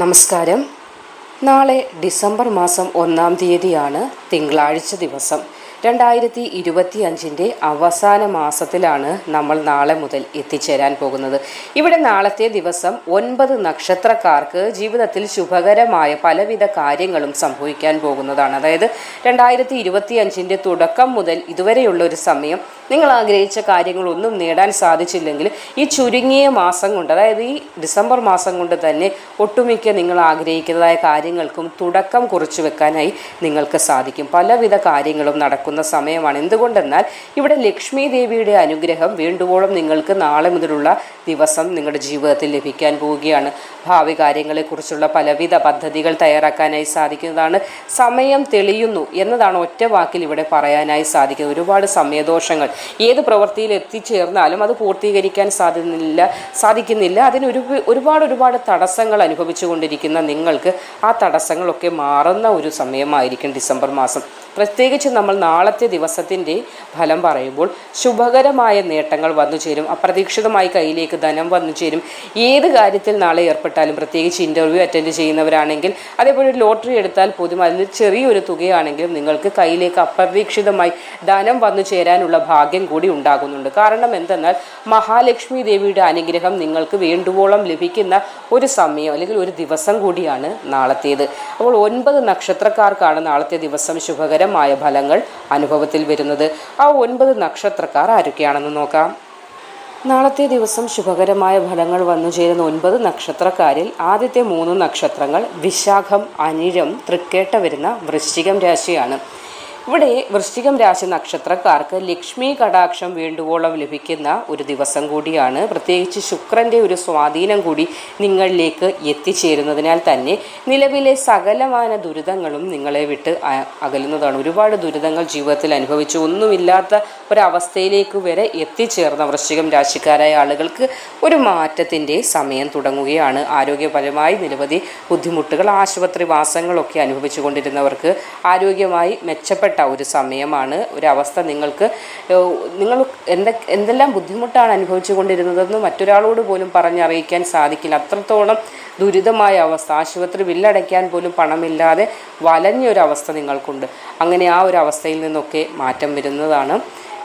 നമസ്കാരം. നാളെ ഡിസംബർ മാസം ഒന്നാം തീയതിയാണ് തിങ്കളാഴ്ച ദിവസം. രണ്ടായിരത്തി ഇരുപത്തി അഞ്ചിന്റെ അവസാന മാസത്തിലാണ് നമ്മൾ നാളെ മുതൽ എത്തിച്ചേരാൻ പോകുന്നത്. ഇവിടെ നാളത്തെ ദിവസം ഒൻപത് നക്ഷത്രക്കാർക്ക് ജീവിതത്തിൽ ശുഭകരമായ പലവിധ കാര്യങ്ങളും സംഭവിക്കാൻ പോകുന്നതാണ്. അതായത് രണ്ടായിരത്തി ഇരുപത്തി അഞ്ചിന്റെ തുടക്കം മുതൽ ഇതുവരെയുള്ള ഒരു സമയം നിങ്ങൾ ആഗ്രഹിച്ച കാര്യങ്ങളൊന്നും നേടാൻ സാധിച്ചില്ലെങ്കിൽ ഈ ചുരുങ്ങിയ മാസം കൊണ്ട് അതായത് ഈ ഡിസംബർ മാസം കൊണ്ട് തന്നെ ഒട്ടുമിക്ക നിങ്ങൾ ആഗ്രഹിക്കുന്നതായ കാര്യങ്ങൾക്കും തുടക്കം കുറിച്ചു വെക്കാനായി നിങ്ങൾക്ക് സാധിക്കും. പലവിധ കാര്യങ്ങളും നടക്കുന്ന സമയമാണ്. എന്തുകൊണ്ടെന്നാൽ ഇവിടെ ലക്ഷ്മി ദേവിയുടെ അനുഗ്രഹം വേണ്ടുവോളം നിങ്ങൾക്ക് നാളെ മുതലുള്ള ദിവസം നിങ്ങളുടെ ജീവിതത്തിൽ ലഭിക്കാൻ പോവുകയാണ്. ഭാവി കാര്യങ്ങളെക്കുറിച്ചുള്ള പലവിധ പദ്ധതികൾ തയ്യാറാക്കാനായി സാധിക്കുന്നതാണ്. സമയം തെളിയുന്നു എന്നതാണ് ഒറ്റ വാക്കിൽ ഇവിടെ പറയാനായി സാധിക്കുന്നത്. ഒരുപാട് സമയദോഷങ്ങൾ. ഏത് പ്രവൃത്തിയിൽ എത്തിച്ചേർന്നാലും അത് പൂർത്തീകരിക്കാൻ സാധിക്കുന്നില്ല സാധിക്കുന്നില്ല. അതിന് ഒരു ഒരുപാട് ഒരുപാട് തടസ്സങ്ങൾ അനുഭവിച്ചുകൊണ്ടിരിക്കുന്ന നിങ്ങൾക്ക് ആ തടസ്സങ്ങളൊക്കെ മാറുന്ന ഒരു സമയമായിരിക്കും ഡിസംബർ മാസം. പ്രത്യേകിച്ച് നമ്മൾ നാളത്തെ ദിവസത്തിന്റെ ഫലം പറയുമ്പോൾ ശുഭകരമായ നേട്ടങ്ങൾ വന്നു ചേരും. അപ്രതീക്ഷിതമായി കയ്യിലേക്ക് ധനം വന്നു ചേരും. ഏത് കാര്യത്തിൽ നാളെ ഏർപ്പെട്ടാലും പ്രത്യേകിച്ച് ഇന്റർവ്യൂ അറ്റൻഡ് ചെയ്യുന്നവരാണെങ്കിൽ അതേപോലെ ഒരു ലോട്ടറി എടുത്താൽ പോലും അതിൽ ചെറിയൊരു തുകയാണെങ്കിലും നിങ്ങൾക്ക് കയ്യിലേക്ക് അപ്രതീക്ഷിതമായി ധനം വന്നു ചേരാനുള്ള ഭാഗ്യം കൂടി ഉണ്ടാകുന്നുണ്ട്. കാരണം എന്തെന്നാൽ മഹാലക്ഷ്മി ദേവിയുടെ അനുഗ്രഹം നിങ്ങൾക്ക് വേണ്ടുവോളം ലഭിക്കുന്ന ഒരു സമയം അല്ലെങ്കിൽ ഒരു ദിവസം കൂടിയാണ് നാളത്തേത്. അപ്പോൾ ഒൻപത് നക്ഷത്രക്കാർക്കാണ് നാളത്തെ ദിവസം ശുഭകരമായ ഫലങ്ങൾ അനുഭവത്തിൽ വരുന്നത് ആ ഒൻപത് നക്ഷത്രക്കാർ ആരൊക്കെയാണെന്ന് നോക്കാം. നാളത്തെ ദിവസം ശുഭകരമായ ഫലങ്ങൾ വന്നു ചേരുന്ന ഒൻപത് നക്ഷത്രക്കാരിൽ ആദ്യത്തെ മൂന്ന് നക്ഷത്രങ്ങൾ വിശാഖം അനിഴം തൃക്കേട്ട വരുന്ന വൃശ്ചികം രാശിയാണ്. ഇവിടെ വൃശ്ചികം രാശി നക്ഷത്രക്കാർക്ക് ലക്ഷ്മി കടാക്ഷം വേണ്ടുവോളം ലഭിക്കുന്ന ഒരു ദിവസം കൂടിയാണ്. പ്രത്യേകിച്ച് ശുക്രന്റെ ഒരു സ്വാധീനം കൂടി നിങ്ങളിലേക്ക് എത്തിച്ചേരുന്നതിനാൽ തന്നെ നിലവിലെ സകലമാന ദുരിതങ്ങളും നിങ്ങളെ വിട്ട് അകലുന്നതാണ്. ഒരുപാട് ദുരിതങ്ങൾ ജീവിതത്തിൽ അനുഭവിച്ചു. ഒന്നുമില്ലാത്ത ഒരവസ്ഥയിലേക്ക് വരെ എത്തിച്ചേർന്ന വൃശ്ചികം രാശിക്കാരായ ആളുകൾക്ക് ഒരു മാറ്റത്തിന്റെ സമയം തുടങ്ങുകയാണ്. ആരോഗ്യപരമായി നിരവധി ബുദ്ധിമുട്ടുകൾ ആശുപത്രി വാസങ്ങളൊക്കെ അനുഭവിച്ചു കൊണ്ടിരുന്നവർക്ക് ആരോഗ്യമായി മെച്ചപ്പെട്ട ഒരു സമയമാണ് ഒരവസ്ഥ നിങ്ങൾക്ക് നിങ്ങൾ എന്തൊ എന്തെല്ലാം ബുദ്ധിമുട്ടാണ് അനുഭവിച്ചു കൊണ്ടിരുന്നതെന്ന് മറ്റൊരാളോട് പോലും പറഞ്ഞറിയിക്കാൻ സാധിക്കില്ല. അത്രത്തോളം ദുരിതമായ അവസ്ഥ. ആശുപത്രി ബില്ലടയ്ക്കാൻ പോലും പണമില്ലാതെ വലഞ്ഞൊരവസ്ഥ നിങ്ങൾക്കുണ്ട്. അങ്ങനെ ആ ഒരു അവസ്ഥയിൽ നിന്നൊക്കെ മാറ്റം വരുന്നതാണ്.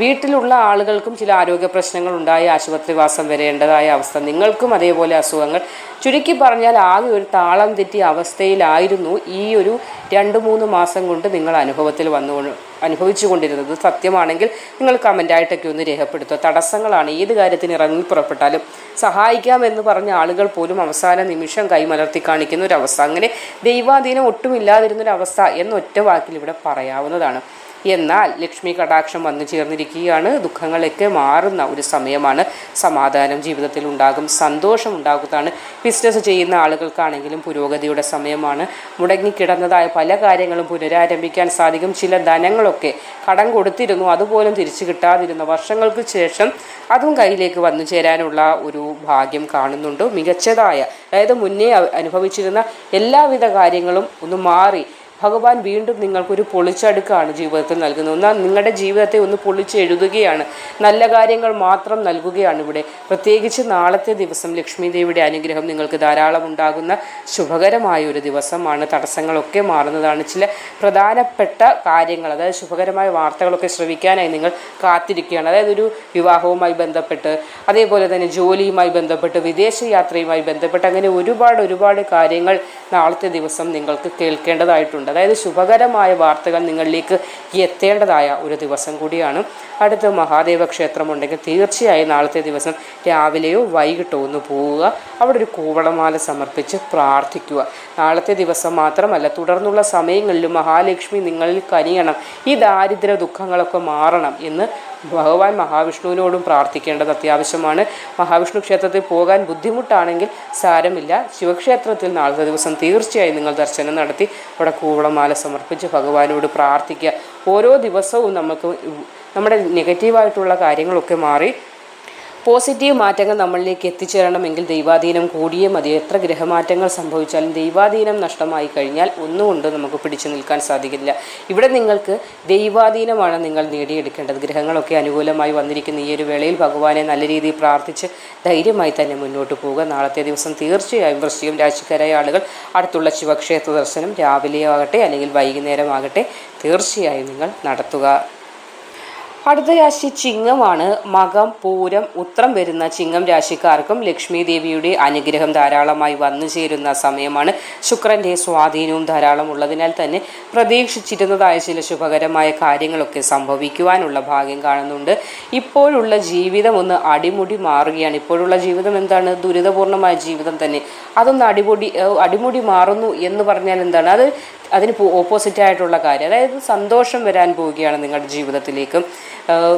വീട്ടിലുള്ള ആളുകൾക്കും ചില ആരോഗ്യ പ്രശ്നങ്ങൾ ഉണ്ടായി ആശുപത്രിവാസം വരേണ്ടതായ അവസ്ഥ. നിങ്ങൾക്കും അതേപോലെ അസുഖങ്ങൾ. ചുരുക്കി പറഞ്ഞാൽ ആകെ ഒരു താളം തെറ്റിയ അവസ്ഥയിലായിരുന്നു ഈ ഒരു രണ്ട് മൂന്ന് മാസം കൊണ്ട് നിങ്ങൾ അനുഭവത്തിൽ വന്നു അനുഭവിച്ചു കൊണ്ടിരുന്നത്. സത്യമാണെങ്കിൽ നിങ്ങൾ കമന്റായിട്ടൊക്കെ ഒന്ന് രേഖപ്പെടുത്തുക. തടസ്സങ്ങളാണ്. ഏത് കാര്യത്തിന് ഇറങ്ങി പുറപ്പെട്ടാലും സഹായിക്കാമെന്ന് പറഞ്ഞ ആളുകൾ പോലും അവസാന നിമിഷം കൈമലർത്തി കാണിക്കുന്ന ഒരു അവസ്ഥ. അങ്ങനെ ദൈവാധീനം ഒട്ടുമില്ലാതിരുന്നൊരവസ്ഥ എന്നൊറ്റ വാക്കിൽ ഇവിടെ പറയാവുന്നതാണ്. എന്നാൽ ലക്ഷ്മി കടാക്ഷം വന്നു ചേർന്നിരിക്കുകയാണ്. ദുഃഖങ്ങളൊക്കെ മാറുന്ന ഒരു സമയമാണ്. സമാധാനം ജീവിതത്തിൽ ഉണ്ടാകും സന്തോഷം ഉണ്ടാകുന്നതാണ്. ബിസിനസ് ചെയ്യുന്ന ആളുകൾക്കാണെങ്കിലും പുരോഗതിയുടെ സമയമാണ്. മുടങ്ങിക്കിടന്നതായ പല കാര്യങ്ങളും പുനരാരംഭിക്കാൻ സാധിക്കും. ചില ധനങ്ങളൊക്കെ കടം കൊടുത്തിരുന്നു അതുപോലും തിരിച്ചു കിട്ടാതിരുന്ന വർഷങ്ങൾക്ക് ശേഷം അതും കയ്യിലേക്ക് വന്നു ചേരാനുള്ള ഒരു ഭാഗ്യം കാണുന്നുണ്ട്. മികച്ചതായ അതായത് മുന്നേ അനുഭവിച്ചിരുന്ന എല്ലാവിധ കാര്യങ്ങളും ഒന്ന് മാറി ഭഗവാൻ വീണ്ടും നിങ്ങൾക്കൊരു പൊളിച്ചടുക്കാണ് ജീവിതത്തിൽ നൽകുന്നത്. എന്നാൽ നിങ്ങളുടെ ജീവിതത്തെ ഒന്ന് പൊളിച്ചെഴുതുകയാണ്. നല്ല കാര്യങ്ങൾ മാത്രം നൽകുകയാണ് ഇവിടെ. പ്രത്യേകിച്ച് നാളത്തെ ദിവസം ലക്ഷ്മി ദേവിയുടെ അനുഗ്രഹം നിങ്ങൾക്ക് ധാരാളം ഉണ്ടാകുന്ന ശുഭകരമായ ഒരു ദിവസമാണ്. തടസ്സങ്ങളൊക്കെ മാറുന്നതാണ്. ചില പ്രധാനപ്പെട്ട കാര്യങ്ങൾ അതായത് ശുഭകരമായ വാർത്തകളൊക്കെ ശ്രവിക്കാനായി നിങ്ങൾ കാത്തിരിക്കുകയാണ്. അതായത് ഒരു വിവാഹവുമായി ബന്ധപ്പെട്ട് അതേപോലെ തന്നെ ജോലിയുമായി ബന്ധപ്പെട്ട് വിദേശ യാത്രയുമായി ബന്ധപ്പെട്ട് അങ്ങനെ ഒരുപാട് ഒരുപാട് കാര്യങ്ങൾ നാളത്തെ ദിവസം നിങ്ങൾക്ക് കേൾക്കേണ്ടതായിട്ടുണ്ട്. അതായത് ശുഭകരമായ വാർത്തകൾ നിങ്ങളിലേക്ക് എത്തേണ്ടതായ ഒരു ദിവസം കൂടിയാണ്. അടുത്ത മഹാദേവ ക്ഷേത്രമുണ്ടെങ്കിൽ തീർച്ചയായും നാളത്തെ ദിവസം രാവിലെയോ വൈകിട്ടോ ഒന്ന് പോവുക. അവിടെ ഒരു കൂവളമാല സമർപ്പിച്ച് പ്രാർത്ഥിക്കുക. നാളത്തെ ദിവസം മാത്രമല്ല തുടർന്നുള്ള സമയങ്ങളിലും മഹാലക്ഷ്മി നിങ്ങളിൽ കനിയണം. ഈ ദാരിദ്ര്യ ദുഃഖങ്ങളൊക്കെ മാറണം എന്ന് ഭഗവാൻ മഹാവിഷ്ണുവിനോടും പ്രാർത്ഥിക്കേണ്ടത് അത്യാവശ്യമാണ്. മഹാവിഷ്ണു ക്ഷേത്രത്തിൽ പോകാൻ ബുദ്ധിമുട്ടാണെങ്കിൽ സാരമില്ല. ശിവക്ഷേത്രത്തിൽ നാളത്തെ ദിവസം തീർച്ചയായും നിങ്ങൾ ദർശനം നടത്തി അവിടെ കൂവളമാല സമർപ്പിച്ച് ഭഗവാനോട് പ്രാർത്ഥിക്കുക. ഓരോ ദിവസവും നമുക്ക് നമ്മുടെ നെഗറ്റീവായിട്ടുള്ള കാര്യങ്ങളൊക്കെ മാറി പോസിറ്റീവ് മാറ്റങ്ങൾ നമ്മളിലേക്ക് എത്തിച്ചേരണമെങ്കിൽ ദൈവാധീനം കൂടിയേ മതി. എത്ര ഗ്രഹമാറ്റങ്ങൾ സംഭവിച്ചാലും ദൈവാധീനം നഷ്ടമായി കഴിഞ്ഞാൽ ഒന്നുകൊണ്ട് നമുക്ക് പിടിച്ചു നിൽക്കാൻ സാധിക്കില്ല. ഇവിടെ നിങ്ങൾക്ക് ദൈവാധീനമാണ് നിങ്ങൾ നേടിയെടുക്കേണ്ടത്. ഗ്രഹങ്ങളൊക്കെ അനുകൂലമായി വന്നിരിക്കുന്ന. ഈ ഒരു വേളയിൽ ഭഗവാനെ നല്ല രീതിയിൽ പ്രാർത്ഥിച്ച് ധൈര്യമായി തന്നെ മുന്നോട്ട് പോവുക. നാളത്തെ ദിവസം തീർച്ചയായും വൃശ്ചികം രാശിക്കാരായ ആളുകൾ അടുത്തുള്ള ശിവക്ഷേത്ര ദർശനം രാവിലെ ആകട്ടെ അല്ലെങ്കിൽ വൈകുന്നേരമാകട്ടെ തീർച്ചയായും നിങ്ങൾ നടത്തുക. അടുത്ത രാശി ചിങ്ങമാണ് മകം പൂരം ഉത്രം വരുന്ന ചിങ്ങം രാശിക്കാർക്കും ലക്ഷ്മി ദേവിയുടെ അനുഗ്രഹം ധാരാളമായി വന്നു ചേരുന്ന സമയമാണ്. ശുക്രന്റെ സ്വാധീനവും ധാരാളം ഉള്ളതിനാൽ തന്നെ പ്രതീക്ഷിച്ചിരുന്നതായ ചില ശുഭകരമായ കാര്യങ്ങളൊക്കെ സംഭവിക്കുവാനുള്ള ഭാഗ്യം കാണുന്നുണ്ട്. ഇപ്പോഴുള്ള ജീവിതം ഒന്ന് അടിമുടി മാറുകയാണ്. ഇപ്പോഴുള്ള ജീവിതം എന്താണ്? ദുരിതപൂർണമായ ജീവിതം തന്നെ. അതൊന്ന് അടിപൊടി അടിമുടി മാറുന്നു എന്ന് പറഞ്ഞാൽ എന്താണ്? അത് അതിന് ഓപ്പോസിറ്റ് ആയിട്ടുള്ള കാര്യം. അതായത് സന്തോഷം വരാൻ പോവുകയാണ് നിങ്ങളുടെ ജീവിതത്തിലേക്ക്.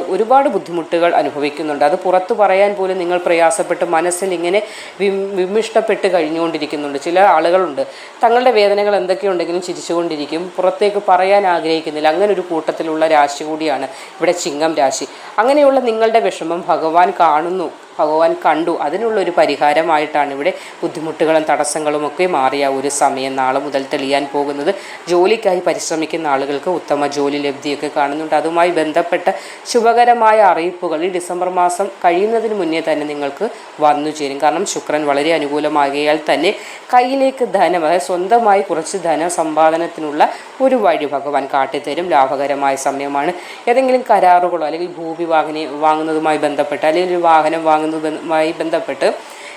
ഒരുപാട് ബുദ്ധിമുട്ടുകൾ അനുഭവിക്കുന്നുണ്ട്. അത് പുറത്തു പറയാൻ പോലും നിങ്ങൾ പ്രയാസപ്പെട്ട് മനസ്സിൽ ഇങ്ങനെ വിമിഷ്ടപ്പെട്ട് കഴിഞ്ഞുകൊണ്ടിരിക്കുന്നുണ്ട്. ചില ആളുകളുണ്ട്. തങ്ങളുടെ വേദനകൾ എന്തൊക്കെയുണ്ടെങ്കിലും ചിരിച്ചുകൊണ്ടിരിക്കും. പുറത്തേക്ക് പറയാൻ ആഗ്രഹിക്കുന്നില്ല. അങ്ങനെ ഒരു കൂട്ടത്തിലുള്ള രാശി കൂടിയാണ് ഇവിടെ ചിങ്ങം രാശി. അങ്ങനെയുള്ള നിങ്ങളുടെ വിഷമം ഭഗവാൻ കാണുന്നു. ഭഗവാൻ കണ്ടു. അതിനുള്ളൊരു പരിഹാരമായിട്ടാണ് ഇവിടെ ബുദ്ധിമുട്ടുകളും തടസ്സങ്ങളും ഒക്കെ മാറിയ ഒരു സമയം നാളെ മുതൽ തെളിയാൻ പോകുന്നത്. ജോലിക്കായി പരിശ്രമിക്കുന്ന ആളുകൾക്ക് ഉത്തമ ജോലി ലബ്ധിയൊക്കെ കാണുന്നുണ്ട്. അതുമായി ബന്ധപ്പെട്ട ശുഭകരമായ അറിയിപ്പുകൾ ഈ ഡിസംബർ മാസം കഴിയുന്നതിന് മുന്നേ തന്നെ നിങ്ങൾക്ക് വന്നു ചേരും. കാരണം ശുക്രൻ വളരെ അനുകൂലമാകിയാൽ തന്നെ കയ്യിലേക്ക് ധനം അതായത് സ്വന്തമായി കുറച്ച് ധന സമ്പാദനത്തിനുള്ള ഒരു വഴി ഭഗവാൻ കാട്ടിത്തരും. ലാഭകരമായ സമയമാണ്. ഏതെങ്കിലും കരാറുകളോ അല്ലെങ്കിൽ ഭൂമി വാങ്ങി വാങ്ങുന്നതുമായി ബന്ധപ്പെട്ട് അല്ലെങ്കിൽ ഒരു വാഹനം വാങ്ങുന്നതുമായി ബന്ധപ്പെട്ട്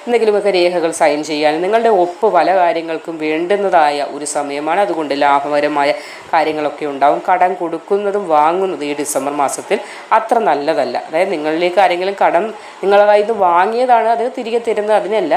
എന്തെങ്കിലുമൊക്കെ രേഖകൾ സൈൻ ചെയ്യാൻ നിങ്ങളുടെ ഒപ്പ് പല കാര്യങ്ങൾക്കും വേണ്ടുന്നതായ ഒരു സമയമാണ്. അതുകൊണ്ട് ലാഭകരമായ കാര്യങ്ങളൊക്കെ ഉണ്ടാവും. കടം കൊടുക്കുന്നതും വാങ്ങുന്നതും ഈ ഡിസംബർ മാസത്തിൽ അത്ര നല്ലതല്ല. അതായത് നിങ്ങളിലേക്ക് ആരെങ്കിലും കടം നിങ്ങളുടെ കയ്യിൽ നിന്ന് വാങ്ങിയതാണ് അത് തിരികെ തരുന്നത് അതിനല്ല.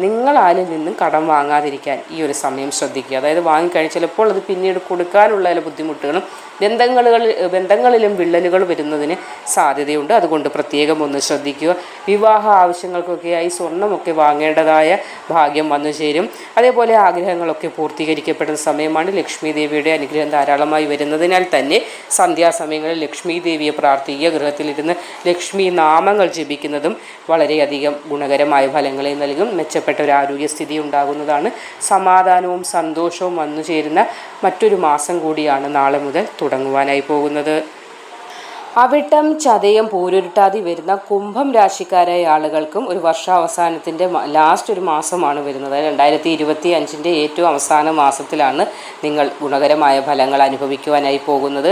നിങ്ങൾ നിങ്ങളാരിൽ നിന്നും കടം വാങ്ങാതിരിക്കാൻ ഈ ഒരു സമയം ശ്രദ്ധിക്കുക. അതായത് വാങ്ങിക്കഴിഞ്ഞ് ചിലപ്പോൾ അത് പിന്നീട് കൊടുക്കാനുള്ള ചില ബുദ്ധിമുട്ടുകളും ബന്ധങ്ങളിൽ ബന്ധങ്ങളിലും വിള്ളലുകൾ വരുന്നതിന് സാധ്യതയുണ്ട്. അതുകൊണ്ട് പ്രത്യേകം ഒന്ന് ശ്രദ്ധിക്കുക. വിവാഹ ആവശ്യങ്ങൾക്കൊക്കെയായി സ്വർണമൊക്കെ വാങ്ങേണ്ടതായ ഭാഗ്യം വന്നു ചേരും. അതേപോലെ ആഗ്രഹങ്ങളൊക്കെ പൂർത്തീകരിക്കപ്പെടുന്ന സമയമാണ് ലക്ഷ്മി ദേവിയുടെ അനുഗ്രഹം ധാരാളമായി വരുന്നതിനാൽ തന്നെ സന്ധ്യാസമയങ്ങളിൽ ലക്ഷ്മി ദേവിയെ പ്രാർത്ഥിക്കുക ഗൃഹത്തിലിരുന്ന് ലക്ഷ്മി നാമങ്ങൾ ജപിക്കുന്നതും വളരെയധികം ഗുണകരമായ ഫലങ്ങളെ നൽകും. മെച്ചപ്പെട്ട ഒരു ആരോഗ്യസ്ഥിതി ഉണ്ടാകുന്നതാണ്. സമാധാനവും സന്തോഷവും വന്നു ചേരുന്ന മറ്റൊരു മാസം കൂടിയാണ് നാളെ മുതൽ തുടങ്ങുവാനായി പോകുന്നത്. അവിട്ടം ചതയം പോരുരുട്ടാതി വരുന്ന കുംഭം രാശിക്കാരായ ആളുകൾക്കും ഒരു വർഷാവസാനത്തിന്റെ ലാസ്റ്റ് ഒരു മാസമാണ് വരുന്നത്. രണ്ടായിരത്തി ഇരുപത്തി അഞ്ചിന്റെ ഏറ്റവും അവസാന മാസത്തിലാണ് നിങ്ങൾ ഗുണകരമായ ഫലങ്ങൾ അനുഭവിക്കുവാനായി പോകുന്നത്.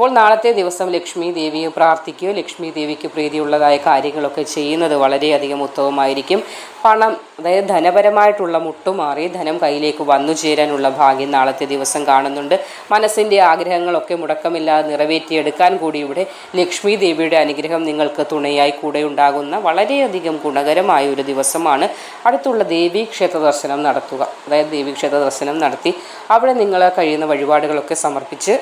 അപ്പോൾ നാളത്തെ ദിവസം ലക്ഷ്മി ദേവിയെ പ്രാർത്ഥിക്കുകയോ ലക്ഷ്മി ദേവിക്ക് പ്രീതിയുള്ളതായ കാര്യങ്ങളൊക്കെ ചെയ്യുന്നത് വളരെയധികം ഉത്തമമായിരിക്കും. പണം അതായത് ധനപരമായിട്ടുള്ള മുട്ടുമാറി ധനം കയ്യിലേക്ക് വന്നു ചേരാനുള്ള ഭാഗ്യം നാളത്തെ ദിവസം കാണുന്നുണ്ട്. മനസ്സിന്റെ ആഗ്രഹങ്ങളൊക്കെ മുടക്കമില്ലാതെ നിറവേറ്റിയെടുക്കാൻ കൂടി ഇവിടെ ലക്ഷ്മി ദേവിയുടെ അനുഗ്രഹം നിങ്ങൾക്ക് തുണയായി കൂടെ ഉണ്ടാകുന്ന വളരെയധികം ഗുണകരമായ ഒരു ദിവസമാണ്. അടുത്തുള്ള ദേവീ ക്ഷേത്ര ദർശനം നടത്തുക. അതായത് ദേവീ ക്ഷേത്ര ദർശനം നടത്തി അവിടെ നിങ്ങൾ കഴിയുന്ന വഴിപാടുകളൊക്കെ സമർപ്പിച്ച്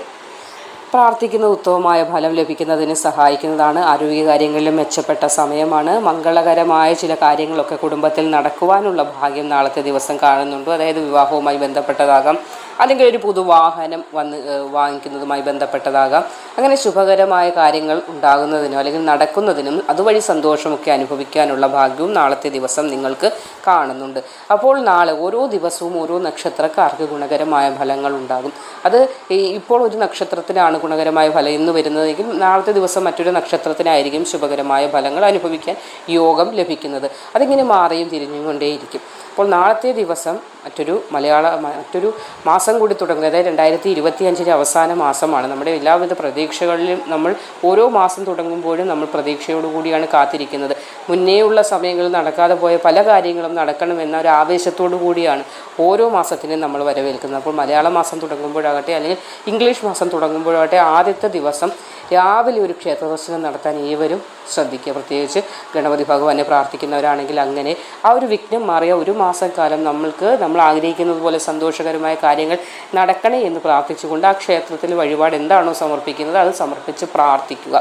പ്രാർത്ഥിക്കുന്ന ഉത്തമമായ ഫലം ലഭിക്കുന്നതിന് സഹായിക്കുന്നതാണ് ആരോഗ്യകാര്യങ്ങളിലും മെച്ചപ്പെട്ട സമയമാണ്. മംഗളകരമായ ചില കാര്യങ്ങളൊക്കെ കുടുംബത്തിൽ നടക്കുവാനുള്ള ഭാഗ്യം നാളത്തെ ദിവസം കാണുന്നുണ്ട്. അതായത് വിവാഹവുമായി ബന്ധപ്പെട്ടതാകാം. അല്ലെങ്കിൽ ഒരു പുതുവാഹനം വന്ന് വാങ്ങിക്കുന്നതുമായി ബന്ധപ്പെട്ടതാകാം. അങ്ങനെ ശുഭകരമായ കാര്യങ്ങൾ ഉണ്ടാകുന്നതിനോ അല്ലെങ്കിൽ നടക്കുന്നതിനും അതുവഴി സന്തോഷമൊക്കെ അനുഭവിക്കാനുള്ള ഭാഗ്യവും നാളത്തെ ദിവസം നിങ്ങൾക്ക് കാണുന്നുണ്ട്. അപ്പോൾ നാളെ ഓരോ ദിവസവും ഓരോ നക്ഷത്രക്കാർക്ക് ഗുണകരമായ ഫലങ്ങൾ ഉണ്ടാകും. അത് ഇപ്പോൾ ഒരു നക്ഷത്രത്തിനാണ് ഗുണകരമായ ഫലം ഇന്ന് വരുന്നതെങ്കിൽ നാളത്തെ ദിവസം മറ്റൊരു നക്ഷത്രത്തിനായിരിക്കും ശുഭകരമായ ഫലങ്ങൾ അനുഭവിക്കാൻ യോഗം ലഭിക്കുന്നത്. അതിങ്ങനെ മാറിയും തിരിഞ്ഞുകൊണ്ടേയിരിക്കും അപ്പോൾ നാളത്തെ ദിവസം മറ്റൊരു മലയാള മറ്റൊരു മാസം കൂടി തുടങ്ങുന്നത് രണ്ടായിരത്തി ഇരുപത്തി അഞ്ചിന്റെ അവസാന മാസമാണ്. നമ്മുടെ എല്ലാവിധ പ്രതീക്ഷകളിലും നമ്മൾ ഓരോ മാസം തുടങ്ങുമ്പോഴും നമ്മൾ പ്രതീക്ഷയോടുകൂടിയാണ് കാത്തിരിക്കുന്നത്. മുന്നേയുള്ള സമയങ്ങളിൽ നടക്കാതെ പോയ പല കാര്യങ്ങളും നടക്കണമെന്ന ഒരു ആവേശത്തോടു കൂടിയാണ് ഓരോ മാസത്തിനും നമ്മൾ വരവേൽക്കുന്നത്. അപ്പോൾ മലയാള മാസം തുടങ്ങുമ്പോഴാകട്ടെ അല്ലെങ്കിൽ ഇംഗ്ലീഷ് മാസം തുടങ്ങുമ്പോഴാകട്ടെ ആദ്യത്തെ ദിവസം രാവിലെ ഒരു ക്ഷേത്ര ദർശനം നടത്താൻ ഏവരും ശ്രദ്ധിക്കുക. പ്രത്യേകിച്ച് ഗണപതി ഭഗവാനെ പ്രാർത്ഥിക്കുന്നവരാണെങ്കിൽ അങ്ങനെ ആ ഒരു വിഘ്നം മാറിയ ഒരു മാസം കാലം നമ്മൾക്ക് നമ്മൾ ആഗ്രഹിക്കുന്നത് പോലെ സന്തോഷകരമായ കാര്യങ്ങൾ നടക്കണേ എന്ന് പ്രാർത്ഥിച്ചുകൊണ്ട് ആ ക്ഷേത്രത്തിൽ വഴിപാട് എന്താണോ സമർപ്പിക്കുന്നത് അത് സമർപ്പിച്ച് പ്രാർത്ഥിക്കുക.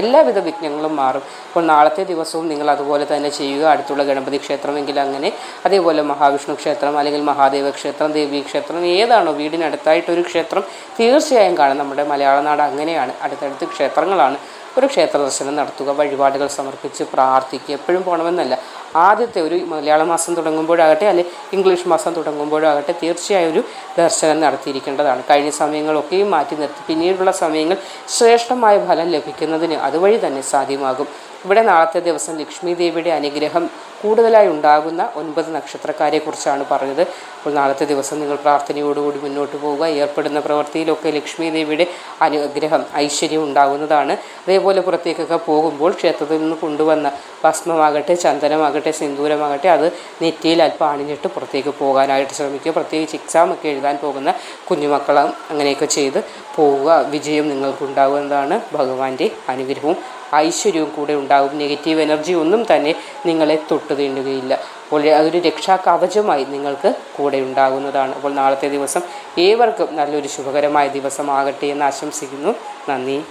എല്ലാവിധ വിഘ്നങ്ങളും മാറും. അപ്പോൾ നാളത്തെ ദിവസവും നിങ്ങൾ അതുപോലെ തന്നെ ചെയ്യുക. അടുത്തുള്ള ഗണപതി ക്ഷേത്രമെങ്കിൽ അങ്ങനെ അതേപോലെ മഹാവിഷ്ണു ക്ഷേത്രം അല്ലെങ്കിൽ മഹാദേവ ക്ഷേത്രം ദേവീ ക്ഷേത്രം ഏതാണോ വീടിനടുത്തായിട്ടൊരു ക്ഷേത്രം തീർച്ചയായും കാണും. നമ്മുടെ മലയാള നാട് അങ്ങനെയാണ്. അടുത്തടുത്ത് ക്ഷേത്രങ്ങളാണ്. ഒരു ക്ഷേത്ര ദർശനം നടത്തുക വഴിപാടുകൾ സമർപ്പിച്ച് പ്രാർത്ഥിക്കുക എപ്പോഴും പോകണമെന്നല്ല ആദ്യത്തെ ഒരു മലയാള മാസം തുടങ്ങുമ്പോഴാകട്ടെ അല്ലെങ്കിൽ ഇംഗ്ലീഷ് മാസം തുടങ്ങുമ്പോഴാകട്ടെ തീർച്ചയായും ഒരു ദർശനം നടത്തിയിരിക്കേണ്ടതാണ്. കഴിഞ്ഞ സമയങ്ങളൊക്കെയും മാറ്റി നിർത്തി. പിന്നീടുള്ള സമയങ്ങൾ ശ്രേഷ്ഠമായ ഫലം ലഭിക്കുന്നതിന് അതുവഴി തന്നെ സാധ്യമാകും. ഇവിടെ നാളത്തെ ദിവസം ലക്ഷ്മി ദേവിയുടെ അനുഗ്രഹം കൂടുതലായി ഉണ്ടാകുന്ന ഒൻപത് നക്ഷത്രക്കാരെ കുറിച്ചാണ് പറഞ്ഞത്. അപ്പോൾ നാളത്തെ ദിവസം നിങ്ങൾ പ്രാർത്ഥനയോടുകൂടി മുന്നോട്ട് പോവുക. ഏർപ്പെടുന്ന പ്രവൃത്തിയിലൊക്കെ ലക്ഷ്മി ദേവിയുടെ അനുഗ്രഹം ഐശ്വര്യം ഉണ്ടാകുന്നതാണ്. അതേപോലെ പുറത്തേക്കൊക്കെ പോകുമ്പോൾ ക്ഷേത്രത്തിൽ നിന്ന് കൊണ്ടുവന്ന ഭസ്മമാകട്ടെ ചന്ദനമാകട്ടെ സിന്ദൂരമാകട്ടെ അത് നെറ്റിയിൽ അല്പം അണിഞ്ഞിട്ട് പുറത്തേക്ക് പോകാനായിട്ട് ശ്രമിക്കുക. പ്രത്യേകിച്ച് എക്സാമൊക്കെ എഴുതാൻ പോകുന്ന കുഞ്ഞുമക്കളും അങ്ങനെയൊക്കെ ചെയ്ത് പോവുക. വിജയം നിങ്ങൾക്കുണ്ടാകുന്നതാണ്. ഭഗവാന്റെ അനുഗ്രഹവും ഐശ്വര്യവും കൂടെ ഉണ്ടാകും നെഗറ്റീവ് എനർജി ഒന്നും തന്നെ നിങ്ങളെ തൊട്ടു തീണ്ടുകയില്ല അപ്പോൾ അതൊരു രക്ഷാ കവചമായി നിങ്ങൾക്ക് കൂടെ ഉണ്ടാകുന്നതാണ്. അപ്പോൾ നാളത്തെ ദിവസം ഏവർക്കും നല്ലൊരു ശുഭകരമായ ദിവസമാകട്ടെ എന്ന് ആശംസിക്കുന്നു. നന്ദി.